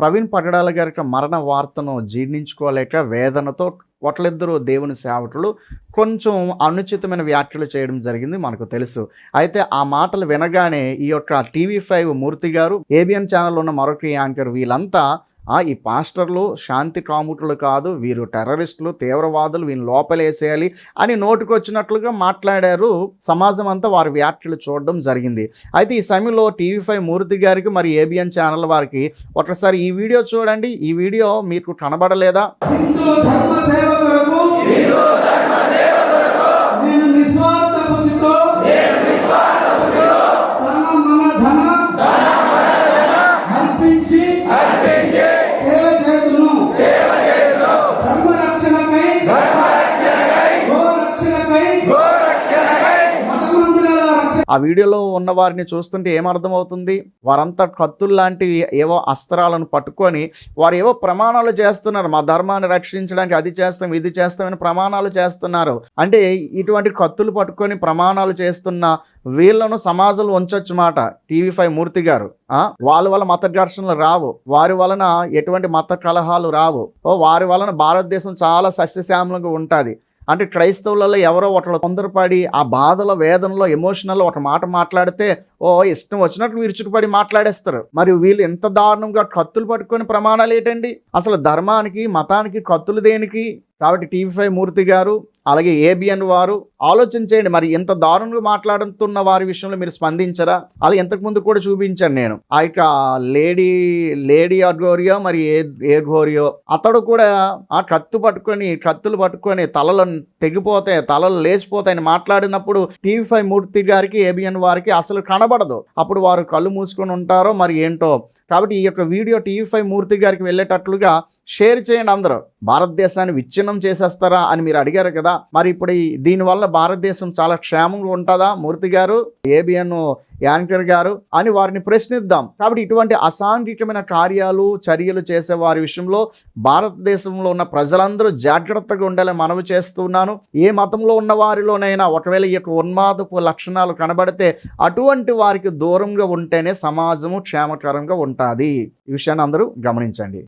ప్రవీణ్ పట్టడాల గారి మరణ వార్తను జీర్ణించుకోలేక వేదనతో ఒకళ్ళిద్దరూ దేవుని సేవకులు కొంచెం అనుచితమైన వ్యాఖ్యలు చేయడం జరిగింది మనకు తెలుసు. అయితే ఆ మాటలు వినగానే ఈ యొక్క టీవీ ఫైవ్ మూర్తి గారు ఏబిఎన్ ఛానల్ ఉన్న మరొక యాంకర్ వీళ్ళంతా ఈ పాస్టర్లు శాంతి కాముకులు కాదు వీరు టెర్రరిస్టులు తీవ్రవాదులు వీళ్ళని లోపలేసేయాలి అని నోటికొచ్చినట్లుగా మాట్లాడారు సమాజం అంతా వారి వ్యాఖ్యలు చూడడం జరిగింది. అయితే ఈ సమయంలో టీవీ ఫైవ్ మూర్తి గారికి మరి ఏబిఎన్ ఛానల్ వారికి ఒకసారి ఈ వీడియో చూడండి. ఈ వీడియో మీకు కనబడలేదా? హిందూ ధర్మ ఆ వీడియోలో ఉన్న వారిని చూస్తుంటే ఏమర్థమవుతుంది? వారంతా కత్తుల్లాంటి ఏవో అస్త్రాలను పట్టుకొని వారు ఏవో ప్రమాణాలు చేస్తున్నారు. మా ధర్మాన్ని రక్షించడానికి అది చేస్తాం ఇది చేస్తామని ప్రమాణాలు చేస్తున్నారు. అంటే ఇటువంటి కత్తులు పట్టుకొని ప్రమాణాలు చేస్తున్న వీళ్ళను సమాజంలో ఉంచొచ్చు మాట. టీవీ ఫైవ్ మూర్తి గారు. వాళ్ళ వల్ల మత ఘర్షణలు రావు. వారి వలన ఎటువంటి మత కలహాలు రావు. వారి వలన భారతదేశం చాలా సస్యశ్యామలంగా ఉంటుంది. అంటే క్రైస్తవులలో ఎవరో ఒకళ్ళు తొందరపడి ఆ బాధలో వేదనలో ఎమోషనల్లో ఒక మాట మాట్లాడితే ఓ ఇష్టం వచ్చినట్లు విరుచుకుపడి మాట్లాడేస్తారు. మరి వీళ్ళు ఎంత దారుణంగా కత్తులు పట్టుకొని ప్రమాణాలు ఏంటండి? అసలు ధర్మానికి మతానికి కత్తులు దేనికి? కాబట్టి టీవీ ఫైవ్ మూర్తి గారు అలాగే ఏబిఎన్ వారు ఆలోచన చేయండి. మరి ఎంత దారుణంగా మాట్లాడుతున్న వారి విషయంలో మీరు స్పందించరా? అలా ఇంతకు ముందు కూడా చూపించాను నేను. ఆ యొక్క లేడీ లేడీ అడ్గోరియో మరి ఏ ఏ అతడు కూడా ఆ కత్తు పట్టుకొని కత్తులు పట్టుకొని తలలు తెగిపోతాయి తలలు లేచిపోతాయని మాట్లాడినప్పుడు టీవీ ఫైవ్ మూర్తి గారికి ఏబిఎన్ వారికి అసలు కనబడదు. అప్పుడు వారు కళ్ళు మూసుకొని ఉంటారో మరి ఏంటో కాబట్టి ఈ యొక్క వీడియో టీవీ ఫైవ్ మూర్తి గారికి వెళ్ళేటట్లుగా షేర్ చేయండి అందరూ. భారతదేశాన్ని విచ్ఛిన్నం చేసేస్తారా అని మీరు అడిగారు కదా. మరి ఇప్పుడు ఈ దీనివల్ల భారతదేశం చాలా క్షేమంగా ఉంటుందా? మూర్తి గారు ఏబిఎన్ యాంకర్ గారు అని వారిని ప్రశ్నిద్దాం. కాబట్టి ఇటువంటి అసాంఘికమైన కార్యాలు చర్యలు చేసే వారి విషయంలో భారతదేశంలో ఉన్న ప్రజలందరూ జాగ్రత్తగా ఉండాలని మనవి చేస్తున్నాను ఏ మతంలో ఉన్న వారిలోనైనా ఒకవేళ ఈ యొక్క ఉన్మాదపు లక్షణాలు కనబడితే అటువంటి వారికి దూరంగా ఉంటేనే సమాజము క్షేమకరంగా ఉంటుంది. ఈ విషయాన్ని అందరూ గమనించండి.